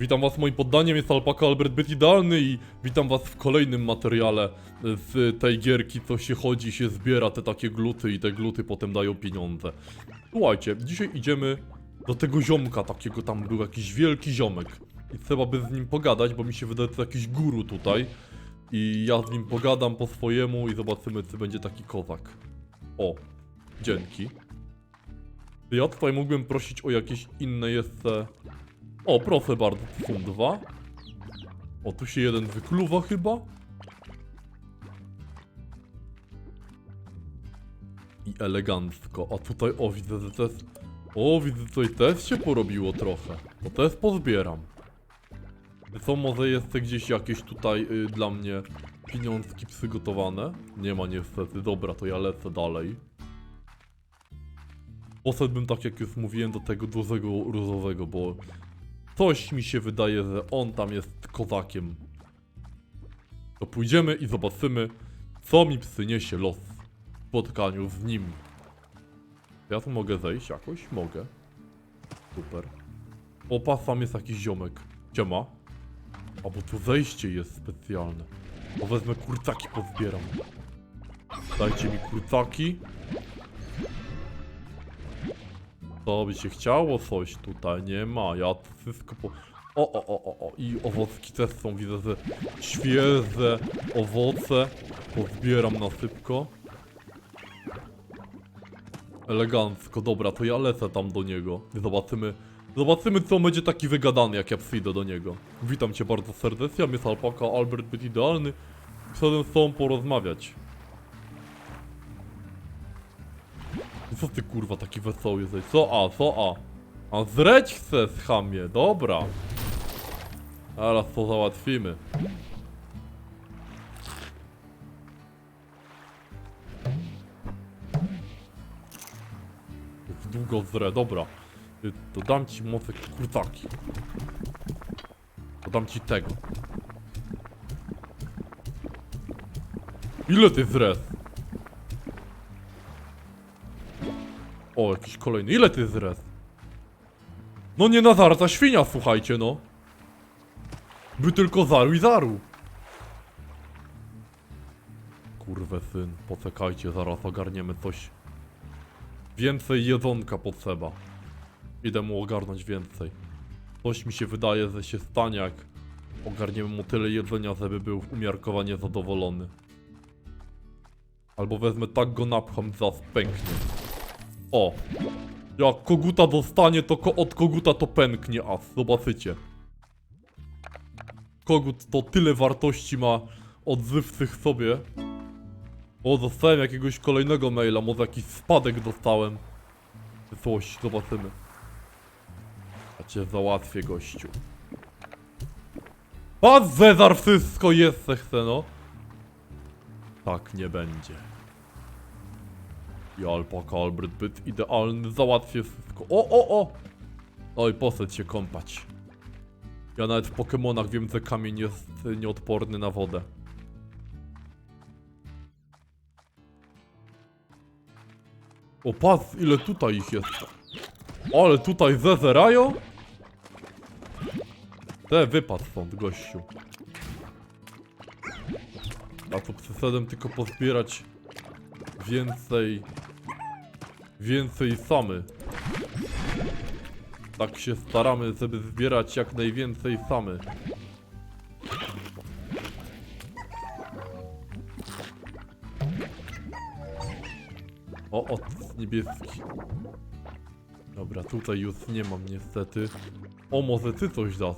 Witam was moim poddaniem, jest Alpaka Albert Byt Idealny i witam was w kolejnym materiale z tej gierki, co się chodzi, się zbiera te takie gluty i te gluty potem dają pieniądze. Słuchajcie, dzisiaj idziemy do tego ziomka takiego, tam był jakiś wielki ziomek i trzeba by z nim pogadać, bo mi się wydaje, że to jakiś guru tutaj i ja z nim pogadam po swojemu i zobaczymy, czy będzie taki kozak. O, dzięki. Ja tutaj mógłbym prosić o jakieś inne jeszcze... O, proszę bardzo, tu są dwa. O, tu się jeden wykluwa chyba. I elegancko. A tutaj, o, widzę, że też... O, widzę, tutaj też się porobiło trochę. To też pozbieram. Co, może jest gdzieś jakieś tutaj y, dla mnie pieniążki przygotowane? Nie ma niestety. Dobra, to ja lecę dalej. Poszedłbym tak jak już mówiłem do tego dużego różowego, bo coś mi się wydaje, że on tam jest kozakiem. To pójdziemy i zobaczymy, co mi przyniesie los w spotkaniu z nim. Ja tu mogę zejść jakoś? Mogę. Super. O, pas, tam jest jakiś ziomek. Ciema. A bo tu zejście jest specjalne. O, wezmę kurcaki, pozbieram. Dajcie mi kurcaki. To by się chciało coś tutaj, nie ma, ja to wszystko po... O, o, o, o, o, i owocki też są, widzę, że świeże owoce pozbieram na szybko. Elegancko, dobra, to ja lecę tam do niego. Zobaczymy, zobaczymy co będzie taki wygadany, jak ja przyjdę do niego. Witam cię bardzo serdecznie, jest Alpaka, Albert Byt Idealny. Chcę z tobą porozmawiać. Co ty kurwa taki wesoły jesteś? Co a, co a? A zreć chcę z chamie, dobra. Teraz to załatwimy. Długo zre, dobra. To dam ci moce kurcaki. To dam ci tego. Ile ty zres? O, jakiś kolejny. Ile ty zres? No nie na zarca świnia, słuchajcie, no. By tylko zaru i zaru. Kurwę syn, poczekajcie, zaraz ogarniemy coś. Więcej jedzonka potrzeba. Idę mu ogarnąć więcej. Coś mi się wydaje, że się stanie, jak ogarniemy mu tyle jedzenia, żeby był umiarkowanie zadowolony. Albo wezmę tak go napcham, zaraz pęknie. O! Jak koguta dostanie, to ko od koguta to pęknie as. Zobaczycie. Kogut to tyle wartości ma odzywcych sobie. O, dostałem jakiegoś kolejnego maila, może jakiś spadek dostałem. Coś, zobaczymy. Ja cię załatwię, gościu. Patrz, Cezar, wszystko jest, se chce, no. Tak nie będzie. I alpaka Albert byt idealny, załatwię wszystko. O, o, o! Oj, poszedł się kąpać. Ja nawet w Pokemonach wiem, że kamień jest nieodporny na wodę. O, patrz, ile tutaj ich jest. Ale tutaj zezerają? Te, wypadł stąd, gościu. A tu przyszedłem tylko pozbierać więcej więcej samy. Tak się staramy, żeby zbierać jak najwięcej samy. O, o, niebieski. Dobra, tutaj już nie mam niestety. O, może ty coś dasz?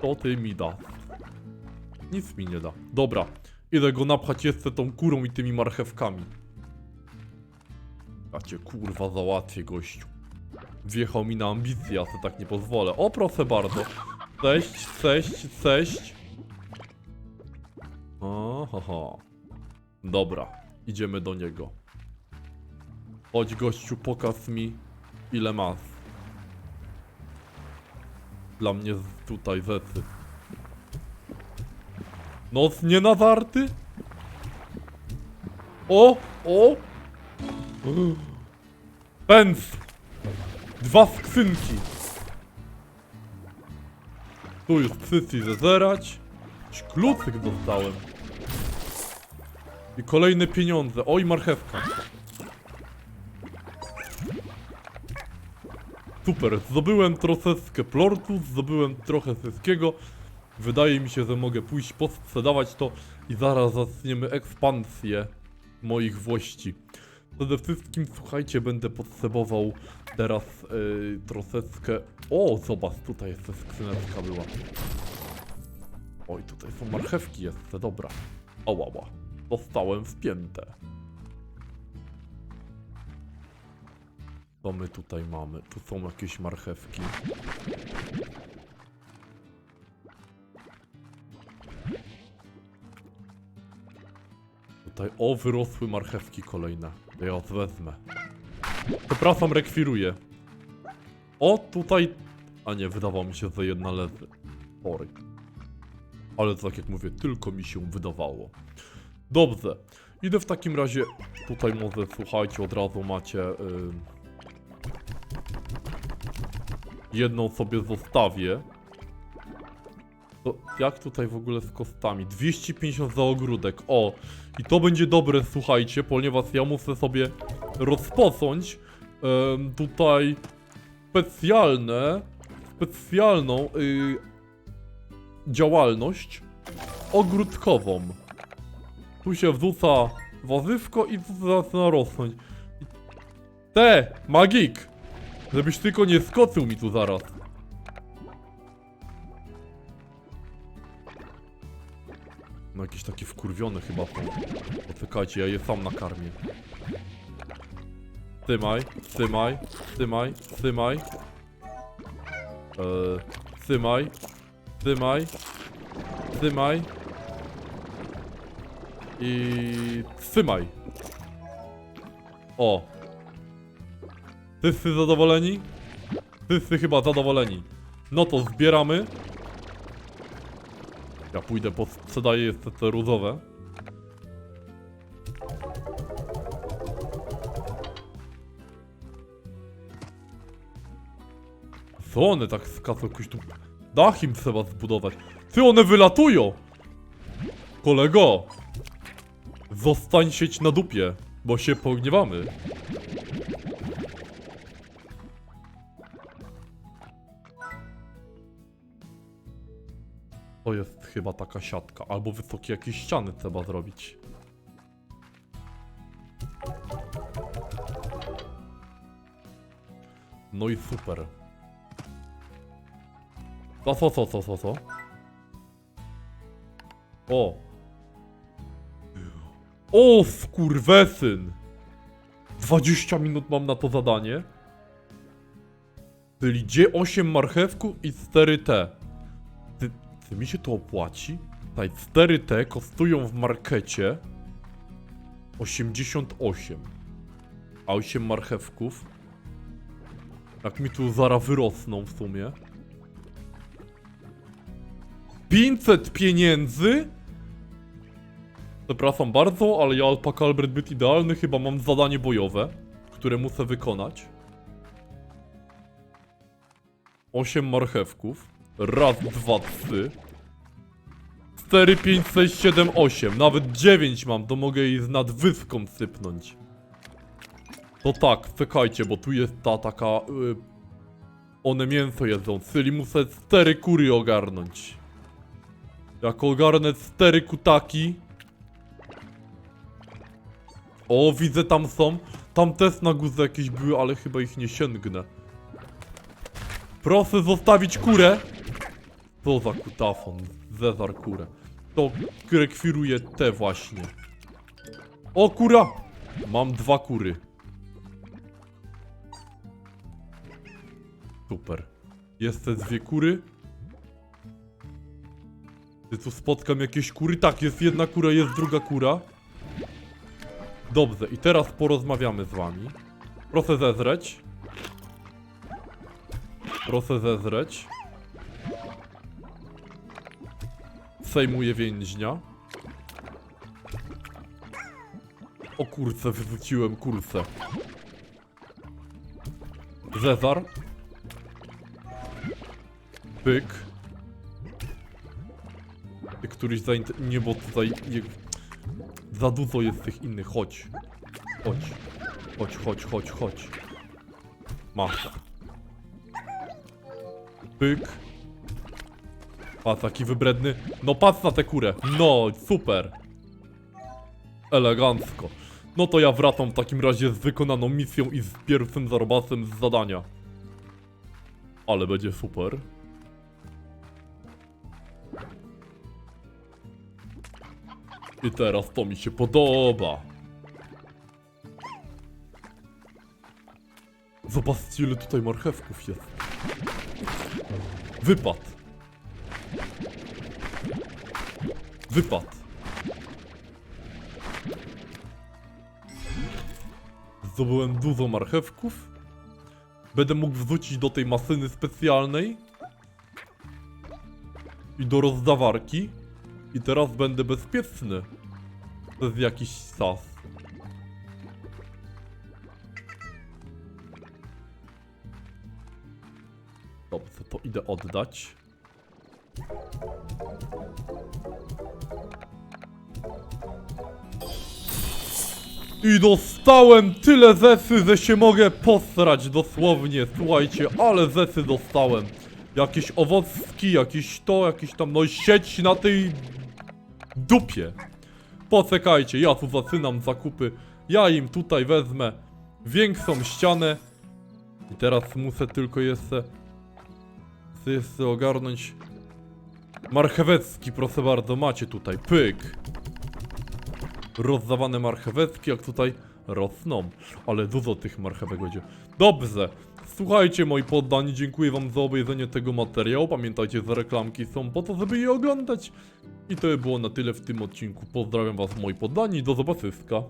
To ty mi da. Nic mi nie da. Dobra, idę go napchać jeszcze tą kurą i tymi marchewkami. Ja cię kurwa załatwię, gościu. Wjechał mi na ambicje, ja sobie tak nie pozwolę. O, proszę bardzo. Cześć, cześć, cześć. Ohoho. Dobra, idziemy do niego. Chodź, gościu, pokaż mi, ile masz. Dla mnie tutaj zecy. Noc nie nawarty? O, o, Pędz! Dwa skrzynki! Tu już psycy zezerać. Jakiś klucyk dostałem. I kolejne pieniądze. Oj, marchewka. Super, zdobyłem troszeczkę plortu, zdobyłem trochę wszystkiego. Wydaje mi się, że mogę pójść posprzedawać to i zaraz zaczniemy ekspansję moich włości. Przede wszystkim, słuchajcie, będę potrzebował teraz yy, troszeczkę... O, zobacz, tutaj jeszcze skrzyneczka była. Oj, tutaj są marchewki jeszcze, dobra. Ałała, dostałem wpięte. Co my tutaj mamy? Tu są jakieś marchewki. Tutaj, o, wyrosły marchewki kolejne. Ja wezmę. Przepraszam, rekwiruję. O, tutaj... A nie, wydawało mi się, że jedna leży. Sorry. Ale tak jak mówię, tylko mi się wydawało. Dobrze. Idę w takim razie... Tutaj może, słuchajcie, od razu macie... Yy... Jedną sobie zostawię. To jak tutaj w ogóle z kostami? 250 za ogródek. O! I to będzie dobre, słuchajcie, ponieważ ja muszę sobie rozpocząć tutaj specjalne, specjalną y, działalność ogródkową. Tu się wrzuca warzywko i zaczyna rosnąć. Te! Magik! Żebyś tylko nie skoczył mi tu zaraz. No jakiś taki wkurwiony chyba są. Poczekajcie, ja je sam nakarmię. Trzymaj, trzymaj, trzymaj, trzymaj. Eee, trzymaj, trzymaj, trzymaj. I trzymaj. O. Wszyscy zadowoleni? Wszyscy chyba zadowoleni. No to zbieramy. Ja pójdę, sprzedaję jeszcze te różowe. Co one tak skaczą jakoś tu... Dach im trzeba zbudować. Ty, one wylatują! Kolego! Zostań sieć na dupie, bo się pogniewamy. To jest chyba taka siatka, albo wysokie jakieś ściany trzeba zrobić. No i super. Co, co, co, co, co, co? O! O, skurwesyn! 20 minut mam na to zadanie. Czyli gdzie 8 marchewków i 4T. Ty, czy mi się to opłaci? Tutaj 4T kosztują w markecie 88. A 8 marchewków. Jak mi tu zaraz wyrosną w sumie. 500 pieniędzy? Przepraszam bardzo, ale ja Alpaka Albert byt idealny chyba mam zadanie bojowe, które muszę wykonać. 8 marchewków. Raz, dwa, trzy. 4, 5, 6, 7, 8. Nawet 9 mam, to mogę jej z nadwyżką sypnąć. To tak, czekajcie, bo tu jest ta taka... Y, one mięso jedzą, czyli muszę 4 kury ogarnąć. Jak ogarnę 4 kutaki... O, widzę, tam są. Tam też na górze jakieś były, ale chyba ich nie sięgnę. Proszę zostawić kurę. Co za kutafon. Zezar kurę. To rekwiruje te właśnie. O, kura! Mam dwa kury. Super. Jest te dwie kury. Czy tu spotkam jakieś kury? Tak, jest jedna kura, jest druga kura. Dobrze, i teraz porozmawiamy z wami. Proszę zezreć. Proszę zezreć. Sejmuję więźnia. O kurce, wyrzuciłem kurce. Zezar. Pyk. któryś zaint... Nie, bo tutaj... Je... Za dużo jest tych innych, chodź. Chodź. Chodź, chodź, chodź, chodź. Masz. Pyk. Patrz, taki wybredny. No patrz na tę kurę. No, super. Elegancko. No to ja wracam w takim razie z wykonaną misją i z pierwszym zarobasem z zadania. Ale będzie super. I teraz to mi się podoba. Zobaczcie ile tutaj marchewków jest. Wypad. Wypad. Zdobyłem dużo marchewków. Będę mógł wrzucić do tej masyny specjalnej. I do rozdawarki. I teraz będę bezpieczny. Przez jakiś czas. Dobrze, to idę oddać. I dostałem tyle zesy, że się mogę posrać dosłownie, słuchajcie, ale zesy dostałem. Jakieś owocki, jakieś to, jakieś tam, no sieć na tej dupie. Poczekajcie, ja tu zaczynam zakupy, ja im tutaj wezmę większą ścianę. I teraz muszę tylko jeszcze, chcę jeszcze ogarnąć marchewecki, proszę bardzo, macie tutaj, pyk rozdawane marcheweczki, jak tutaj rosną. Ale dużo tych marchewek będzie. Dobrze. Słuchajcie moi poddani, dziękuję wam za obejrzenie tego materiału. Pamiętajcie, że reklamki są po to, żeby je oglądać. I to by było na tyle w tym odcinku. Pozdrawiam was moi poddani, do zobaczyska.